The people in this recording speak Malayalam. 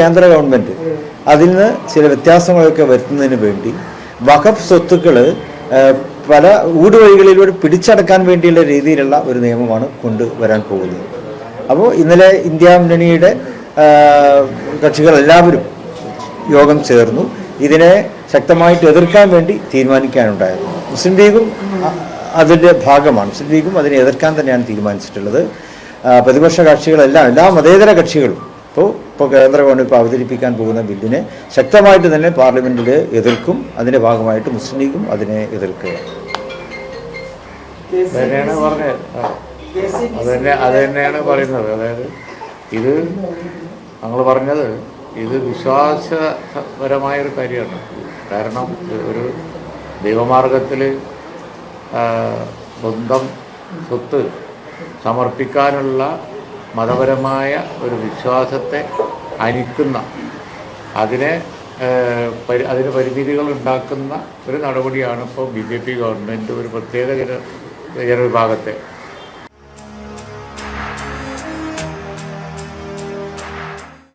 കേന്ദ്ര ഗവൺമെന്റ് അതിൽ നിന്ന് ചില വ്യത്യാസങ്ങളൊക്കെ വരുത്തുന്നതിന് വേണ്ടി വഖഫ് സ്വത്തുക്കൾ പല ഊടുവഴികളിലൂടെ പിടിച്ചടക്കാൻ വേണ്ടിയുള്ള രീതിയിലുള്ള ഒരു നിയമമാണ് കൊണ്ടുവരാൻ പോകുന്നത്. അപ്പോൾ ഇന്നലെ ഇന്ത്യ മുന്നണിയുടെ കക്ഷികളെല്ലാവരും യോഗം ചേർന്നു. ഇതിനെ ശക്തമായിട്ട് എതിർക്കാൻ വേണ്ടി തീരുമാനിക്കാനുണ്ടായിരുന്നു മുസ്ലിം ലീഗും അതിന്റെ ഭാഗമാണ്. മുസ്ലിം ലീഗും അതിനെ എതിർക്കാൻ തന്നെയാണ് തീരുമാനിച്ചിട്ടുള്ളത്. പ്രതിപക്ഷ കക്ഷികളെല്ലാം എല്ലാ മതേതര കക്ഷികളും ഇപ്പോൾ ഇപ്പോൾ കേന്ദ്ര ഗവൺമെന്റ് ഇപ്പോൾ അവതരിപ്പിക്കാൻ പോകുന്ന ബില്ലിനെ ശക്തമായിട്ട് തന്നെ പാർലമെന്റിൽ എതിർക്കും അതിന്റെ ഭാഗമായിട്ട് മുസ്ലിം ലീഗും അതിനെ എതിർക്കുക. തന്നെയാണ് പറഞ്ഞത്. ആ. അത് തന്നെ അത് തന്നെയാണ് പറയുന്നത്. അതായത് ഇത് നമ്മൾ പറഞ്ഞത് ഇത് വിശ്വാസപരമായൊരു കാര്യമാണ്. കാരണം ഒരു ദൈവമാർഗത്തിൽ സ്വന്തം സ്വത്ത് സമർപ്പിക്കാനുള്ള മതപരമായ ഒരു വിശ്വാസത്തെ അനിക്കുന്ന അതിനെ അതിന് പരിമിതികൾ ഉണ്ടാക്കുന്ന ഒരു നടപടിയാണ് ഇപ്പോൾ ബി ജെ പി ഗവൺമെന്റ് ഒരു പ്രത്യേക ജന ജനവിഭാഗത്തെ.